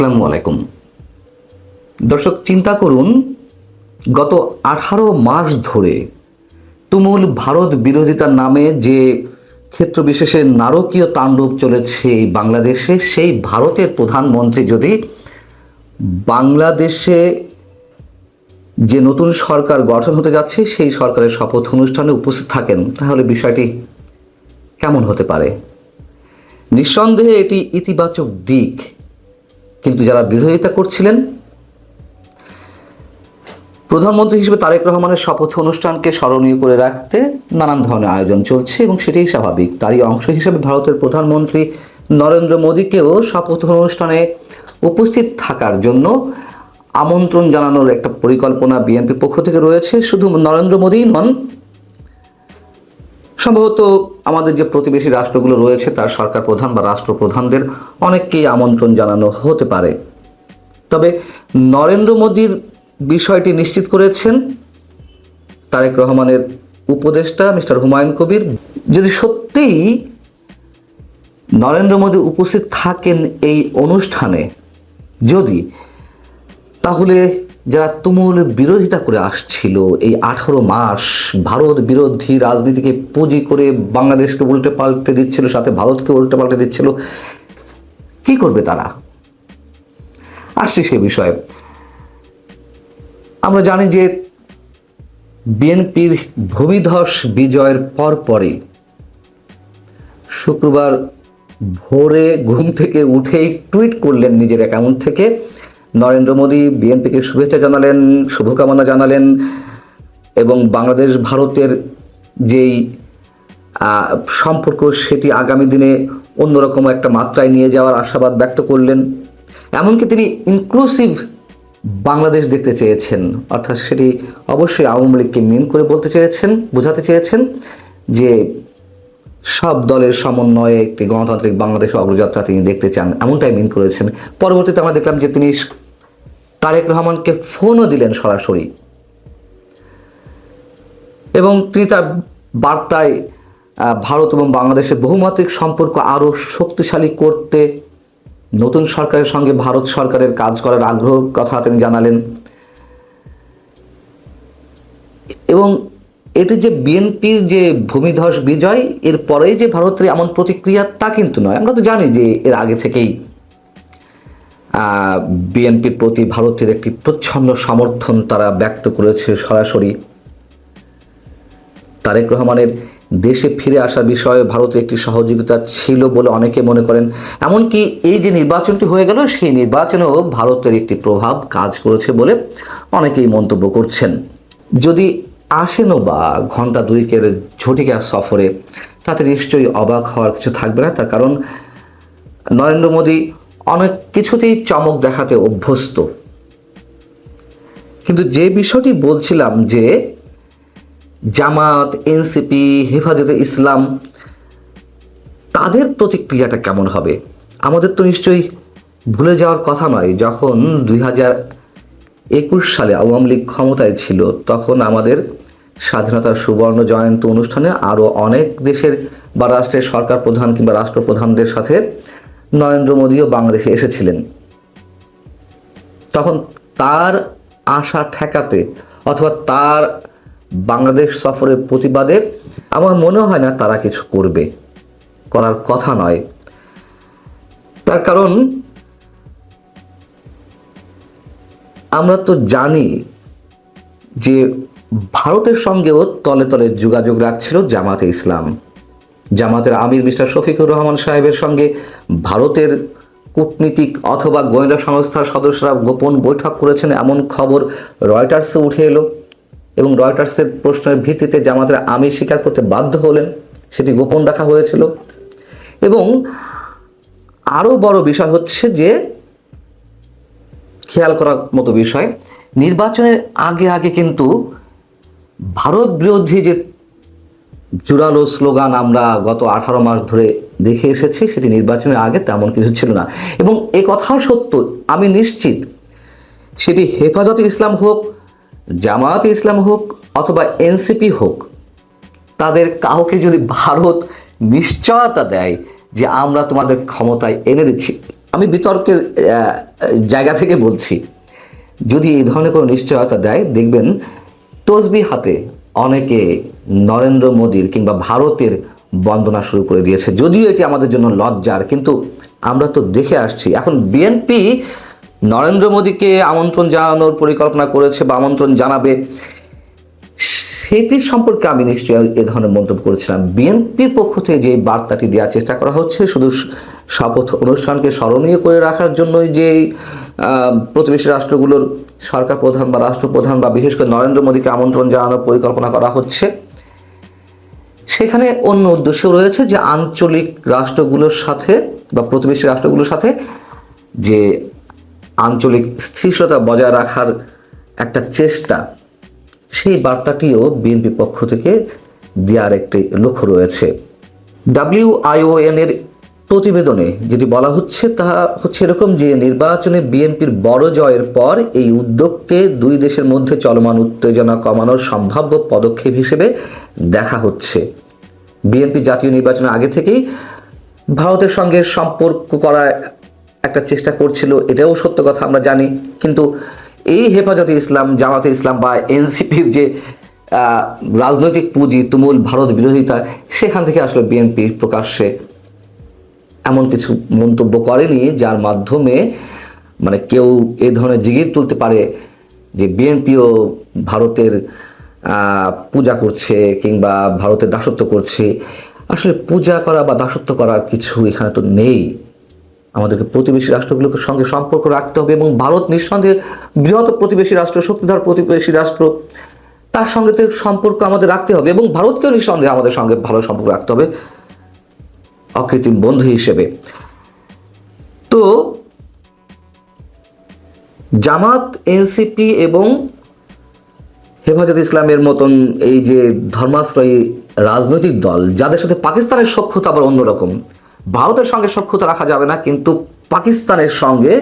আসসালামু আলাইকুম। দর্শক, চিন্তা করুন, গত আঠারো মাস ধরে তুমুল ভারত বিরোধিতার নামে যে ক্ষেত্র বিশেষে নারকীয় তাণ্ডব চলেছে বাংলাদেশে, সেই ভারতের প্রধানমন্ত্রী যদি বাংলাদেশে যে নতুন সরকার গঠন হতে যাচ্ছে, সেই সরকারের শপথ অনুষ্ঠানে উপস্থিত থাকেন, তাহলে বিষয়টি কেমন হতে পারে? নিঃসন্দেহে এটি ইতিবাচক দিক। কিন্তু যারা বিরোধিতা করছিলেন, প্রধানমন্ত্রী হিসেবে তারেক রহমানের শপথ অনুষ্ঠানকে স্মরণীয় করে রাখতে নানান ধরনের আয়োজন চলছে এবং সেটাই স্বাভাবিক। তারই অংশ হিসেবে ভারতের প্রধানমন্ত্রী নরেন্দ্র মোদীকেও শপথ অনুষ্ঠানে উপস্থিত থাকার জন্য আমন্ত্রণ জানানোর একটা পরিকল্পনা বিএনপির পক্ষ থেকে রয়েছে। শুধু নরেন্দ্র মোদীই নন সম্ভবত আমাদের যে প্রতিবেশী রাষ্ট্রগুলো রয়েছে, তার সরকার প্রধান বা রাষ্ট্রপ্রধানদের অনেককেই আমন্ত্রণ জানানো হতে পারে। তবে নরেন্দ্র মোদীর বিষয়টি নিশ্চিত করেছেন তারেক রহমানের উপদেষ্টা মিস্টার হুমায়ুন কবির। যদি সত্যিই নরেন্দ্র মোদী উপস্থিত থাকেন এই অনুষ্ঠানে, যদি, তাহলে যারা তুমুল বিরোধিতা করে আসছিল, এই আঠারো মাস ভারত বিরোধী রাজনীতিকে পুঁজি করে বাংলাদেশকে উল্টে পাল্টে দিচ্ছিল, সাথে ভারতকে উল্টে পাল্টে দিচ্ছিল, কি করবে তারা? আসছি সে বিষয়ে। আমরা জানি যে বিএনপির ভূমিধস বিজয়ের পর পরে শুক্রবার ভোরে ঘুম থেকে উঠেই টুইট করলেন নিজের অ্যাকাউন্ট থেকে নরেন্দ্র মোদী বিএনপিকে শুভেচ্ছা জানালেন, শুভকামনা জানালেন এবং বাংলাদেশ ভারতের যেই সম্পর্ক সেটি আগামী দিনে অন্যরকম একটা মাত্রায় নিয়ে যাওয়ার আশাবাদ ব্যক্ত করলেন। এমনকি তিনি ইনক্লুসিভ বাংলাদেশ দেখতে চেয়েছেন। অর্থাৎ সেটি অবশ্যই আওয়ামী লীগকে মিন করে বলতে চেয়েছেন, বোঝাতে চেয়েছেন যে সব দলের সমন্বয়ে একটি গণতান্ত্রিক বাংলাদেশ অগ্রযাত্রা তিনি দেখতে চান, এমনটাই মিন করেছেন। পরবর্তীতে আমরা দেখলাম যে তিনি তারেক রহমানকে ফোনও দিলেন সরাসরি। এবং তিনি তার বার্তায় ভারত এবং বাংলাদেশের বহুমাত্রিক সম্পর্ক আরও শক্তিশালী করতে, নতুন সরকারের সঙ্গে ভারত সরকারের কাজ করার আগ্রহ কথা তিনি জানালেন। এবং এটি যে বিএনপির যে ভূমিধস বিজয় এর পরেই যে ভারতের এমন প্রতিক্রিয়া তা কিন্তু নয়। আমরা তো জানি যে এর আগে থেকেই বিএনপির প্রতি ভারতের একটি প্রচ্ছন্ন সমর্থন তারা ব্যক্ত করেছে সরাসরি। তারেক রহমানের দেশে ফিরে আসার বিষয়ে ভারতের একটি সহযোগিতা ছিল বলে অনেকে মনে করেন। এমনকি এই যে নির্বাচনটি হয়ে গেল, সেই নির্বাচনেও ভারতের একটি প্রভাব কাজ করেছে বলে অনেকেই মন্তব্য করছেন। যদি আসেনও বা ঘণ্টা দুইকের ঝটিকা সফরে, তাতে নিশ্চয়ই অবাক হওয়ার কিছু থাকবে না। তার কারণ, নরেন্দ্র মোদী অনেক কিছুতেই চমক দেখাতে অভ্যস্ত। কিন্তু যে বিষয়টি বলছিলাম যে জামাত, এনসিপি, হেফাজতে ইসলাম, তাদের প্রতিক্রিয়াটা কেমন হবে? আমাদের তো নিশ্চয়ই ভুলে যাওয়ার কথা নয়, যখন দুই হাজার একুশ সালে আওয়ামী লীগ ক্ষমতায় ছিল, তখন আমাদের স্বাধীনতার সুবর্ণ জয়ন্তী অনুষ্ঠানে আরও অনেক দেশের বা রাষ্ট্রের সরকার প্রধান কিংবা রাষ্ট্রপ্রধানদের সাথে নরেন্দ্র মোদীও বাংলাদেশে এসেছিলেন। তখন তার আশা ঠেকাতে অথবা তার বাংলাদেশ সফরের প্রতিবাদে আমার মনে হয় না তারা কিছু করবে, করার কথা নয়। তার কারণ, আমরা তো জানি যে ভারতের সঙ্গেও তলে তলে যোগাযোগ রাখছিল জামাতে ইসলাম। জামাতের আমির মিস্টার শফিকুর রহমান সাহেবের সঙ্গে ভারতের কূটনীতিক অথবা গোয়েন্দা সংস্থার সদস্যরা গোপন বৈঠক করেছেন এমন খবর রয়টার্সে উঠে এলো এবং রয়টার্সের প্রশ্নের ভিত্তিতে জামাতের আমির স্বীকার করতে বাধ্য হলেন, সেটি গোপন রাখা হয়েছিল। এবং আরও বড় বিষয় হচ্ছে যে, খেয়াল করার মতো বিষয়, নির্বাচনের আগে আগে কিন্তু ভারত বিরোধী যে জোরালো স্লোগান আমরা গত আঠারো মাস ধরে দেখে এসেছি, সেটি নির্বাচনের আগে তেমন কিছু ছিল না। এবং এ কথাও সত্য, আমি নিশ্চিত সেটি হেফাজতে ইসলাম হোক, জামায়াতে ইসলাম হোক, অথবা এনসিপি হোক, তাদের কাউকে যদি ভারত নিশ্চয়তা দেয় যে আমরা তোমাদের ক্ষমতায় এনে দিচ্ছি। আমি বিতর্কের জায়গা থেকে বলছি, যদি এই ধরনের কোনো নিশ্চয়তা দেয়, দেখবেন তসবি হাতে অনেকে নরেন্দ্র মোদীর কিংবা ভারতের বন্দনা শুরু করে দিয়েছে। যদিও এটি আমাদের জন্য লজ্জার, কিন্তু আমরা তো দেখে আসছি। এখন বিএনপি নরেন্দ্র মোদীকে আমন্ত্রণ জানানোর পরিকল্পনা করেছে বা আমন্ত্রণ জানাবে, সেটি সম্পর্কে আমি নিশ্চয়ই এ ধরনের মন্তব্য করেছিলাম। বিএনপির পক্ষ থেকে যে বার্তাটি দেওয়ার চেষ্টা করা হচ্ছে, শুধু শপথ অনুষ্ঠানকে স্মরণীয় করে রাখার জন্যই যে প্রতিবেশী রাষ্ট্রগুলোর সরকার প্রধান বা রাষ্ট্রপ্রধান বা বিশেষ করে নরেন্দ্র মোদীকে আমন্ত্রণ জানানোর পরিকল্পনা করা হচ্ছে। সেখানে অন্য উদ্দেশ্য রয়েছে যে আঞ্চলিক রাষ্ট্রগুলোর সাথে বা প্রতিবেশী রাষ্ট্রগুলোর সাথে যে আঞ্চলিক স্থিরতা বজায় রাখার একটা চেষ্টা, সেই বার্তাটিও বিএনপি পক্ষ থেকে দেওয়ার একটি লক্ষ্য রয়েছে। ডাব্লিউআইওএন এর প্রতিবেদনে যেটি বলা হচ্ছে তা হচ্ছে এরকম যে নির্বাচনে বিএনপির বড় জয়ের পর এই উদ্যোগকে দুই দেশের মধ্যে চলমান উত্তেজনা কমানোর সম্ভাব্য পদক্ষেপ হিসেবে দেখা হচ্ছে। বিএনপি জাতীয় নির্বাচনের আগে থেকেই ভারতের সঙ্গে সম্পর্ক করার একটা চেষ্টা করছিল, এটাও সত্য কথা আমরা জানি। কিন্তু এই হেফাজতে ইসলাম, জামাতে ইসলাম বা এনসিপির যে রাজনৈতিক পুঁজি, তুমুল ভারত বিরোধিতা, সেখান থেকে আসলে বিএনপি প্রকাশ্যে এমন কিছু মন্তব্য করেনি যার মাধ্যমে মানে কেউ এ ধরনের জিগির তুলতে পারে যে বিএনপিও ভারতের পূজা করছে কিংবা ভারতের দাসত্ব করছে। আসলে পূজা করা বা দাসত্ব করার কিছু এখানে তো নেই। আমাদেরকে প্রতিবেশী রাষ্ট্রগুলোর সঙ্গে সম্পর্ক রাখতে হবে এবং ভারত নিঃসন্দেহে বৃহৎ প্রতিবেশী রাষ্ট্র, শক্তিধর প্রতিবেশী রাষ্ট্র, তার সঙ্গে তো সম্পর্ক আমাদের রাখতে হবে এবং ভারতকেও নিঃসন্দেহে আমাদের সঙ্গে ভালো সম্পর্ক রাখতে হবে। অকৃত্রিম বন্ধু হিসেবে। তো জামাত, এনসিপি এবং হেফাজত ইসলামের মতন এই যে ধর্মাশ্রয়ী রাজনৈতিক দল, যাদের সাথে পাকিস্তানের সক্ষতা আবার অন্যরকম। ভারতের সঙ্গে সক্ষতা রাখা যাবে না, কিন্তু পাকিস্তানের সঙ্গে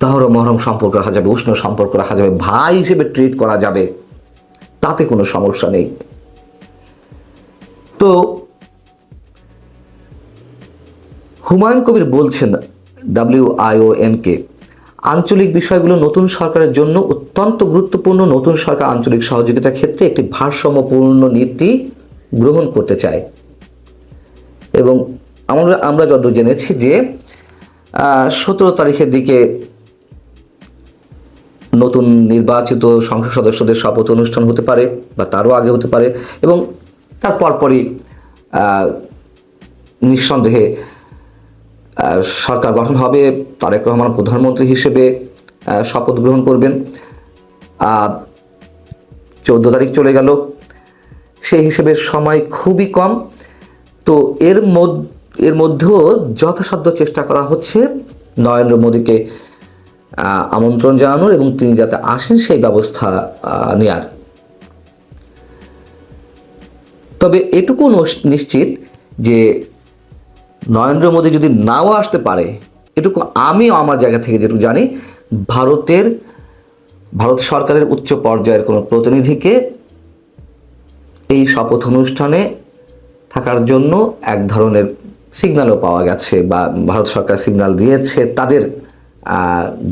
তহর মহরম সম্পর্ক রাখা যাবে, উষ্ণ সম্পর্ক রাখা যাবে, ভাই হিসেবে ট্রিট করা যাবে। তাতে কোনো সমস্যা নেই। তো হুমায়ুন কবির বলছেন ডাব্লিউআইওএনকে, আঞ্চলিক বিষয়গুলো নতুন সরকারের জন্য অত্যন্ত গুরুত্বপূর্ণ, নতুন সরকার আঞ্চলিক সহযোগিতার ক্ষেত্রে একটি ভারসাম্যপূর্ণ নীতি গ্রহণ করতে চায়। এবং আমরা আমরা যত জেনেছি যে সতেরো তারিখের দিকে নতুন নির্বাচিত সংসদ সদস্যদের শপথ অনুষ্ঠান হতে পারে বা তারও আগে হতে পারে এবং তার পরপরই নিঃসন্দেহে সরকার গঠন হবে, তারেক রহমান প্রধানমন্ত্রী হিসেবে শপথ গ্রহণ করবেন। চৌদ্দ তারিখ চলে গেল, সেই হিসেবে সময় খুবই কম। তো এর এর মধ্যেও যথাসাধ্য চেষ্টা করা হচ্ছে। নরেন্দ্র মোদীকে আমন্ত্রণ জানানোর এবং তিনি যাতে আসেন সেই ব্যবস্থা নেয়ার। তবে এটুকু নিশ্চিত যে নরেন্দ্র মোদী যদি নাও আসতে পারে, এটুকু আমিও আমার জায়গা থেকে যেটুকু জানি, ভারতের, ভারত সরকারের উচ্চ পর্যায়ের কোনো প্রতিনিধিকে এই শপথ অনুষ্ঠানে থাকার জন্য এক ধরনের সিগন্যালও পাওয়া গেছে বা ভারত সরকার সিগন্যাল দিয়েছে তাদের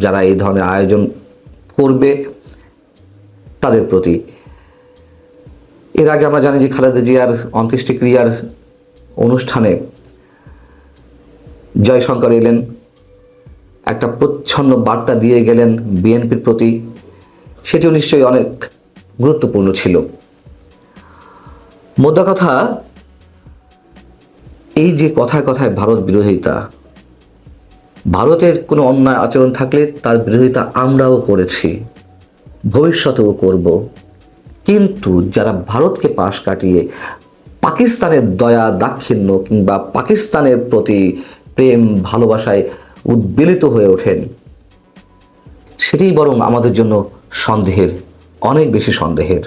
যারা এই ধরনের আয়োজন করবে, তাদের প্রতি। এর আগে আমরা জানি যে খালেদা জিয়ার অন্ত্যেষ্টিক্রিয়ার অনুষ্ঠানে জয়শঙ্কর এলেন। একটা প্রচ্ছন্ন বার্তা দিয়ে গেলেন বিএনপির প্রতি। সেটিও নিশ্চয়ই অনেক গুরুত্বপূর্ণ ছিল। মোদ্দা কথা, এই যে কথায় কথায় ভারত বিরোধিতা, ভারতের কোনো অন্যায় আচরণ থাকলে তার বিরোধিতা আমরাও করেছি, ভবিষ্যতেও করব। কিন্তু যারা ভারতকে পাশ কাটিয়ে পাকিস্তানের দয়া, দাক্ষিণ্য কিংবা পাকিস্তানের প্রতি প্রেম ভালোবাসায় উদ্বেলিত হয়ে ওঠেন। সেটাই বরং আমাদের জন্য সন্দেহের অনেক বেশি সন্দেহের।